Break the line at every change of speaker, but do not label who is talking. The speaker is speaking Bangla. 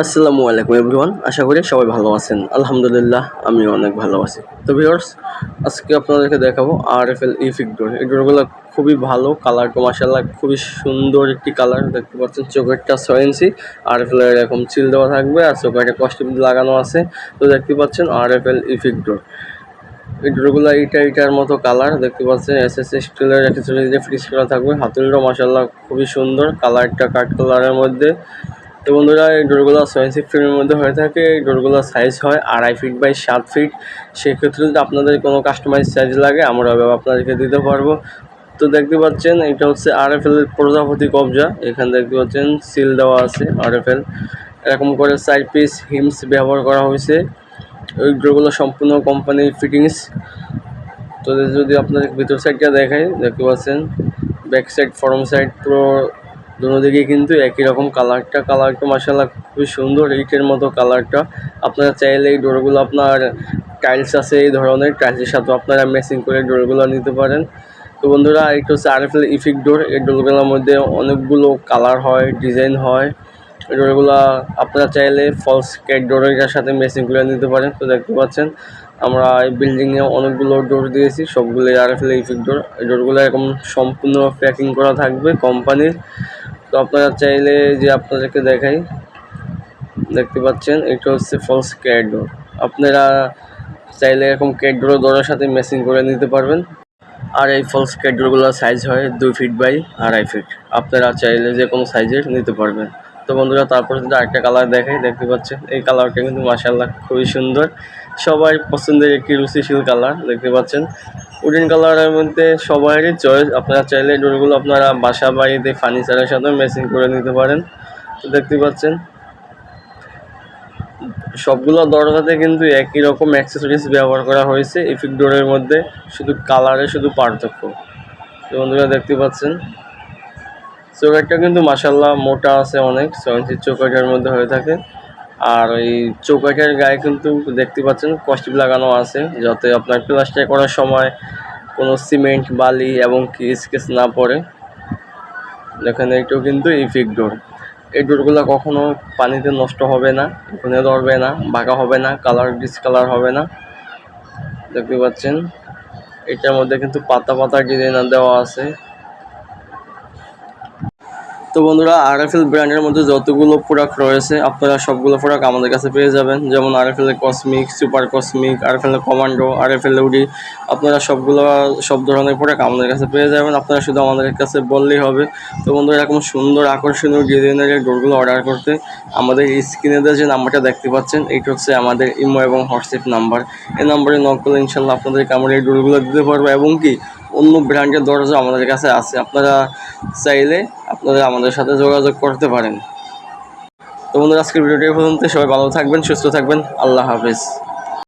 আসসালামু আলাইকুম এভরিওয়ান আশা করি সবাই ভালো আছেন। আলহামদুলিল্লাহ আমি অনেক ভালো আছি। তো ভিউয়ার্স আজকে আপনাদেরকে দেখাবো আর এফ এল ইফিক ডোর এই ডোরগুলো খুবই ভালো কালারটা মাসাল্লাহ খুবই সুন্দর একটি কালার দেখতে পাচ্ছেন, চোখেরটা ছয় ইঞ্চি। আর এফ এল এরকম চিল দেওয়া থাকবে আর চোখের কষ্ট লাগানো আছে। তো দেখতে পাচ্ছেন আর এফ এল ইফিক ডোর এই ডোরগুলো এইটা এইটার মতো কালার দেখতে পাচ্ছেন এস এস স্টিলের একটা ফ্রিজ করা থাকবে। হাতুলটাও মাসাল্লাহ খুবই সুন্দর কালারটা কাঠ কালারের মধ্যে। তো বন্ধুরা, এই ডোরগুলো সেভেন ফিটের মধ্যে হয়ে থাকে। এই ডোরগুলোর সাইজ হয় আড়াই ফিট বাই সাত ফিট সেক্ষেত্রে যদি আপনাদের কোনো কাস্টমাইজ সাইজ লাগে, আমরা আপনাদেরকে দিতে পারব। তো দেখতে পাচ্ছেন, এটা হচ্ছে আর এফ এল প্রজাপতি কবজা। এখানে দেখতে পাচ্ছেন সিল দেওয়া আছে আর এফ এল এরকম করে সাইড পিস হিমস ব্যবহার করা হয়েছে। ওই ডোরগুলো সম্পূর্ণ কোম্পানির ফিটিংস তো যদি আপনাদের ভিতর সাইডটা দেখাই, দেখতে পাচ্ছেন ব্যাক সাইড ফরম সাইড পুরো দুনো দিকে কিন্তু একই রকম কালারটা। কালারটা মাসাল্লাহ খুবই সুন্দর এইটের মতো কালারটা। আপনারা চাইলে এই ডোরগুলো আপনার টাইলস আছে এই ধরনের টাইলসের সাথে আপনারা মেসিং করে ডোরগুলো নিতে পারেন। তো বন্ধুরা এটা হচ্ছে আর এফ এল ইফিক ডোর এই ডোরগুলোর মধ্যে অনেকগুলো কালার হয় ডিজাইন হয়। এই ডোরগুলো আপনারা চাইলে ফলস কেট ডোরের সাথে মেসিং করে নিতে পারেন। তো দেখতে পাচ্ছেন, আমরা এই বিল্ডিংয়ে অনেকগুলো ডোর দিয়েছি সবগুলো আর এফ এল ডোর এই ডোরগুলো এরকম সম্পূর্ণ প্যাকিং করা থাকবে কোম্পানির তো আপনারা চাইলে যে আপনাদেরকে দেখাই, দেখতে পাচ্ছেন, এটা হচ্ছে ফলস ক্যাট ডোর আপনারা চাইলে এরকম ক্যাট ডোর দরের সাথে মেসিং করে নিতে পারবেন। আর এই ফলস ক্যাট ডোরগুলোর সাইজ হয় দুই ফিট বাই আড়াই ফিট আপনারা চাইলে যে কোনো সাইজের নিতে পারবেন। তো বন্ধুরা, তারপর যদি আরেকটা কালার দেখাই, দেখতে পাচ্ছেন, এই কালারটা কিন্তু মাসাল্লাহ খুবই সুন্দর। সবাই পছন্দের একটি রুচিশীল কালার দেখতে পাচ্ছেন। উডেন কালারের মধ্যে সবারই চয়েস আপনারা চাইলে ডোরগুলো আপনারা বাসা বাড়িতে ফার্নিচারের সাথে ম্যাচিং করে নিতে পারেন। তো দেখতে পাচ্ছেন, সবগুলো দরজাতে কিন্তু একই রকম অ্যাক্সেসরিজ ব্যবহার করা হয়েছে ইফিক ডোরের মধ্যে। শুধু কালারে শুধু পার্থক্য। তো বন্ধুরা দেখতে পাচ্ছেন চোখেরটা কিন্তু মাসাল্লাহ মোটা আছে অনেক সেভেন্টি চোখের মধ্যে হয়ে থাকে। আর এই চৌকাঠের গায়ে কিন্তু দেখতে পাচ্ছেন কস্টিপ লাগানো আছে, যাতে আপনার প্লাস্টার করার সময় কোনো সিমেন্ট, বালি এবং কি স্কেচ না পড়ে। দেখেন এইটাও কিন্তু ইফিক ডোর। এই ডোরগুলো কখনো পানিতে নষ্ট হবে না ওখানে ধরবে না, বাঁকা হবে না, কালার ডিসকালার হবে না। দেখতে পাচ্ছেন, এটার মধ্যে কিন্তু পাতা পাতা ডিজাইন দেওয়া আছে। তো বন্ধুরা আর এফ এল ব্র্যান্ডের মধ্যে যতগুলো প্রোডাক্ট রয়েছে, আপনারা সবগুলো প্রোডাক্ট আমাদের কাছে পেয়ে যাবেন। যেমন R F L cosmic super cosmic R F L commando R F L woody আপনারা সবগুলো, সব ধরনের প্রোডাক্ট আমাদের কাছে পেয়ে যাবেন। আপনারা শুধু আমাদের কাছে বললেই হবে। তো বন্ধুরা, এরকম সুন্দর, আকর্ষণীয় ডিজাইনের ডোরগুলো অর্ডার করতে আমাদের স্ক্রিনে যে নাম্বারটা দেখতে পাচ্ছেন, এইটা হচ্ছে আমাদের ইমো এবং হোয়াটসঅ্যাপ নাম্বার এই নাম্বারে নক করলে ইনশাল্লাহ আপনাদেরকে আমরা এই ডোরগুলো দিতে পারব। এবং কি অন্য ব্র্যান্ডের দরজা আমাদের কাছে আছে। আপনারা চাইলে আপনারা আমাদের সাথে যোগাযোগ করতে পারেন। তো বন্ধুরা, আজকের ভিডিওটি পর্যন্ত সবাই ভালো থাকবেন, সুস্থ থাকবেন। আল্লাহ হাফিজ।